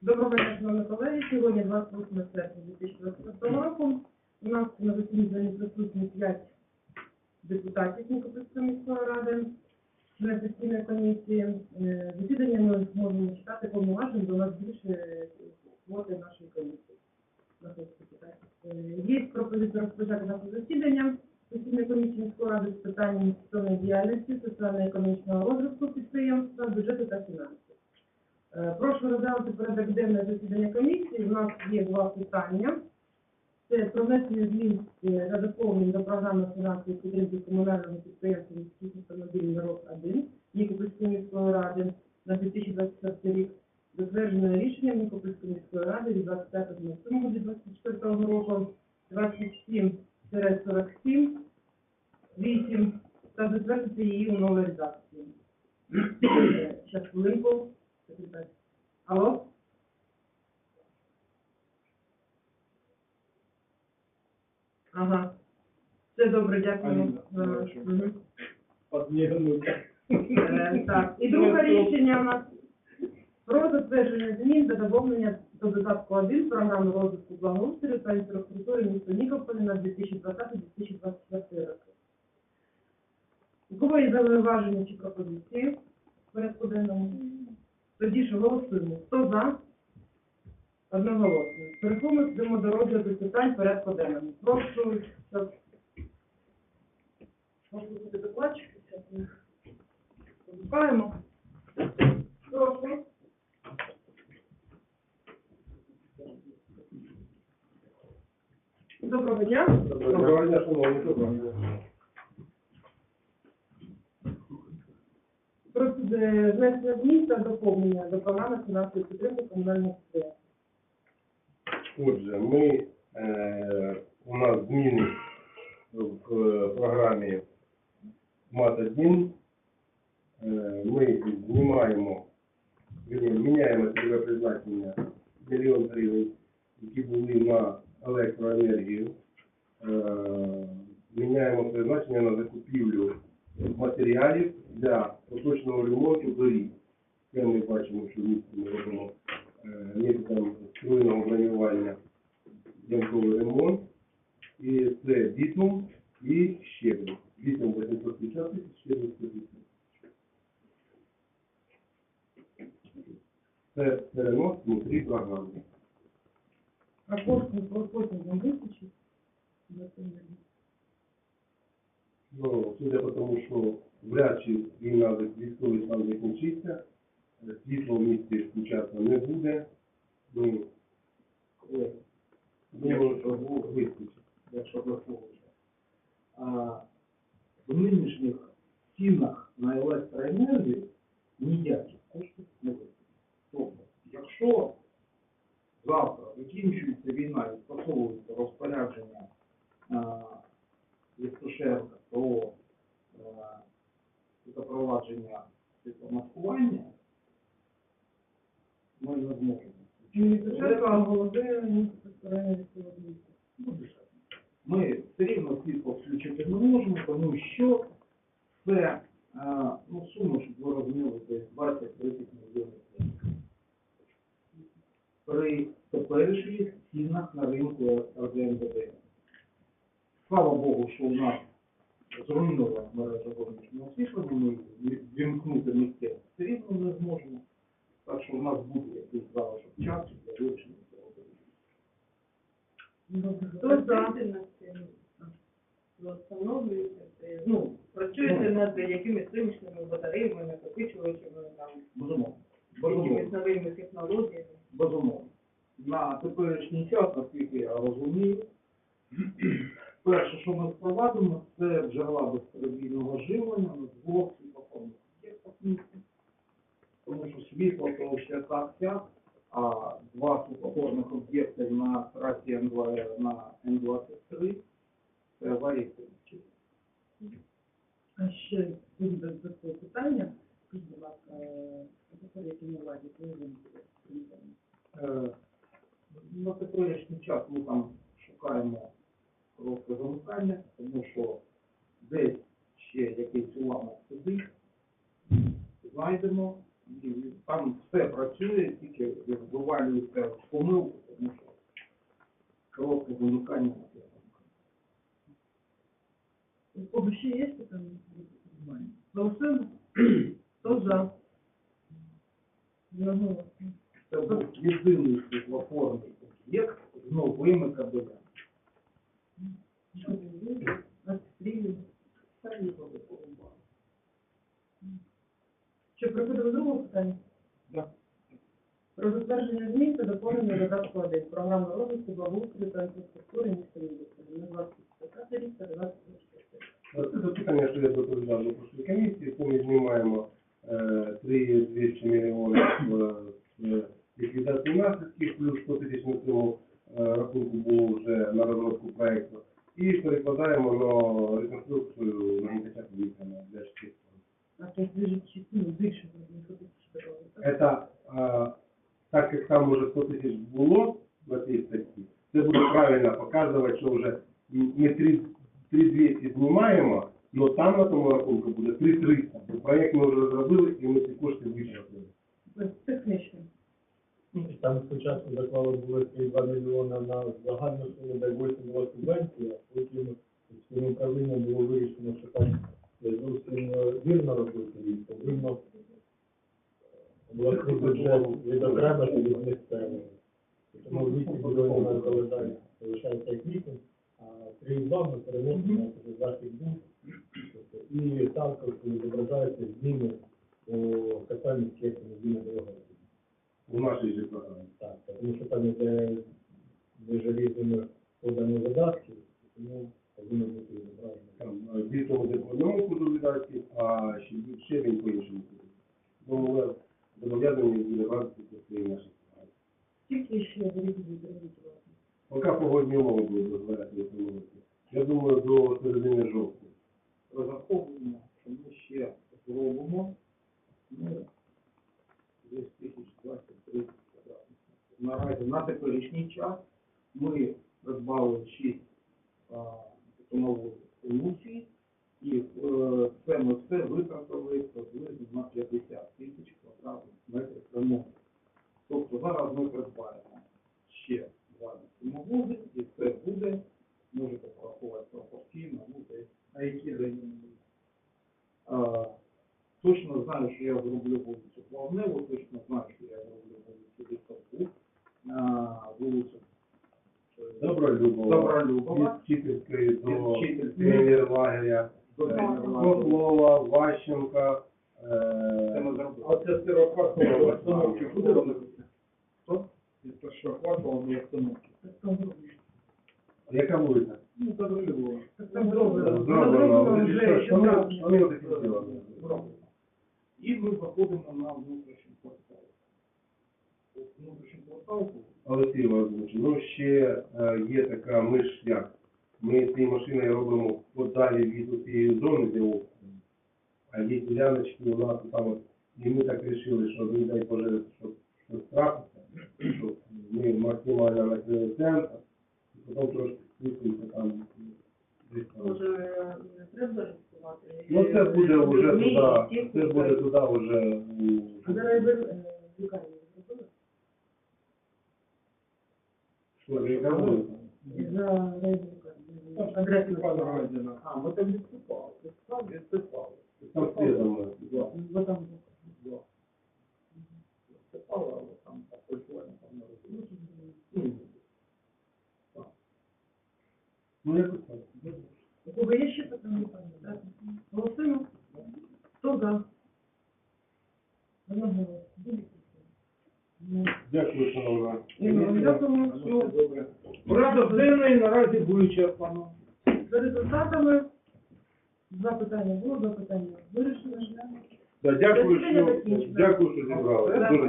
Доброго дня, шановні колеги. Сьогодні 28 серпня 2024 року. У нас на засіданні присутні 5 депутатів Нікопольської міської ради на постійної комісії. Е, Засідання ми можемо читати повноважень, у нас більше квоти нашої комісії. На. Е, Є пропозиція розпочати наше засідання постійної комісії міської ради з питань інвестиційної діяльності, соціально-економічного розвитку підприємства, бюджету та фінансів. Е, Прошу розглянути порядок денний засідання комісії. У нас є два питання. Це про внесення змін е, та доповнень до програми фінансової підтримки комунального підприємства «Міський автомобільний народ 1 Нікопольської міської ради на 2024 рік, затверджене рішенням Нікопольської міської ради від 25.07.2024 року 27-47 8 та затвердити її у новій редакції. Зараз хвилинку. Алло? Ага. Все добре, дякую. Аліна, Е, хорошо. мгм. Подмігнути. Е, Так, і друге рішення у нас про затвердження змін та доповнення до додатку 1 програми розвитку благоустрою та інфраструктури міста Нікополя на 2020-2024 роки. У кого є зауваження чи пропозиції в порядку денному? Тоді ж голосуємо. Хто за? Одноголосно. Переходимо до розгляду питань порядку денному. Прошу, щоб... Можна бути докладчики, зараз їх Шукаємо. Прошу. Доброго дня. Доброго дня, шановні, доброго дня. Про е, внесення змін та доповнення до програми фінансової підтримки комунальних підприємств. Отже, ми, е, у нас зміни в е, програмі МАТ-1. Е, ми знімаємо, міняємо цільове призначення мільйон гривень, які були на електроенергію. Е, міняємо призначення на закупівлю матеріалів для поточного ремонту доріг. Це ми бачимо, що в ми робимо е, методом струйного бронювання ямковий ремонт. І це бітум і щебень. Бітум 850 тисяч, щебень 100 тисяч. Це перенос внутрі програми. А кошти потім вам вистачить? Ну, судя по тому, що вряд чи війна військовий стан закінчиться, е, світло в місті включатися не буде. Ну, е, думаю, що вистачить. якщо враховувати. А в нинішніх цінах на електроенергію ніяких коштів не вистачить. Тобто, якщо завтра закінчується війна і скасовується розпорядження Євтушенка про а, запровадження світломаскування, ми не зможемо. Ми все рівно світло включити не можемо, тому що це е, ну, сума, щоб ви розуміли, це 20-30 мільйонів гривень. При теперішніх цінах на ринку РДНБД. Слава Богу, що у нас зруйнована мережа вогнічного освітлення, ми вімкнути миттєво все рівно не зможемо. Так що у нас буде якийсь залишок часу для вирішення цього питання. Ви встановлюєте, ну, працюєте над якимись сонячними батареями, накопичувачами, там. Безумовно. якимись новими технологіями. Безумовно. На теперішній час, наскільки я розумію, перше, що ми впровадимо, це джерела безперебійного живлення на двох світлофонних об'єктах міста. Тому що світло то ще так а два світлофорних об'єкти на трасі Н2 на Н23 це аварії. А ще буде до питання. Скажіть, будь ласка, е, які на владі? Е, На теперішній час ми там шукаємо коротке замикання, тому що десь ще якийсь уламок сидить, знайдемо, і там все працює, тільки відбувається провалюється в помилку, тому що коротке замикання. У кого ще є питання? Голосуємо? Хто за? Це був єдиний світлофорний об'єкт з новими кабелями. Що, приходимо до другого питання? Да. Про затвердження змін та доповнення додатку 1 програми розвитку благоустрою та інфраструктури міста Львова на 25 рік та 24 Це запитання, що я доповідав до прошлої комісії, то ми знімаємо е, 3 200 мільйонів е, з ліквідації наслідків, плюс 100 тисяч на цьому е, рахунку було вже на розробку проекту, і перекладаємо на реконструкцію на гінкачах вікна для шкіл. А то движет частину більше, ніж тисяч. Это, а, так как там уже 100 тысяч було в цій статті, це буде правильно показувати, що вже ми 3 200 знімаємо, але там на тому рахунку буде 3 300. Бо проєкт ми вже зробили і ми ці кошти вичерпали. Тобто. Там спочатку заклали було 2 мільйони на загальну суму, де 8 була субвенція, потім своїм управлінням було вирішено, що там не зовсім е, вірно робити рік, потрібно обласний бюджет відокремити від місцевого. Тому 8 мільйонів на залишається залишається як вісім, а 3,2 ми переносимо на захід був. І також відображаються зміни по касальних чеках зміни дороги. У нашій же програмі. Так, тому що там іде не желізними видатки, тому повинно бути відображено. Там е, дві буде по одному куду видатків, а ще, ще він по іншому куду. Тому ми зобов'язані відобразити це свої наші програми. Скільки ще великих відповідей? Поки погодні умови будуть дозволяти відновити. Я думаю, до середини жовтня. Розраховуємо, що ми ще зробимо ну, десь тисяч 20-30 квадратних. Наразі на теперішній час ми 6 бетонових сoluцій, і е, це ми все витратили приблизно на 50 тисяч квадратних метрів ремонту. Тобто зараз ми придбаємо ще два бетоновози, і це буде, можете порахувати пропорційно, десь А які райони? точно знаю, що я зроблю вулицю Плавневу, точно знаю, що я зроблю вулицю Лісову, вулицю Добролюбова. Добролюбова. Від Вчительської до прем'єр-лагеря. до Е. Котлова, Ващенка. Це е, ми зробили. А це сироквартал обстановки буде робити? Хто? Від першого кварталу до обстановки. Яка вулиця? Ну, Добролюбова. Зроблено. Що. І ми заходимо на внутрішній квартал. От Внутрішній квартал Олексій Володимирович, ну ще е, є така, ми як, ми ці машини робимо подалі від цієї зони, де обстріл. А є діляночки у нас там, і ми так вирішили, що не дай Боже, щоб щось трапиться, щоб ми максимально накрили центр, і потім трошки спустимося там. Може, не треба рисувати? Ну це буде вже туди, це буде туди вже А зараз я беру, е, лікарню зробила? що, яка вулиця? За райволокальню. Адресу написала. А, ми там відступали. Відступали. Да. Бо там Відступали, але там апельсуально там не розуміють. Ну. Ну якось так. У кого є ще питання? Голосуємо. Хто за? Одноголосно. Ну, Дякую, шановна. Я думаю, добре. Порядок денний наразі вичерпано. За результатами два питання було, два питання вирішено. Да, дякую, що дякую, що зібрали. Дуже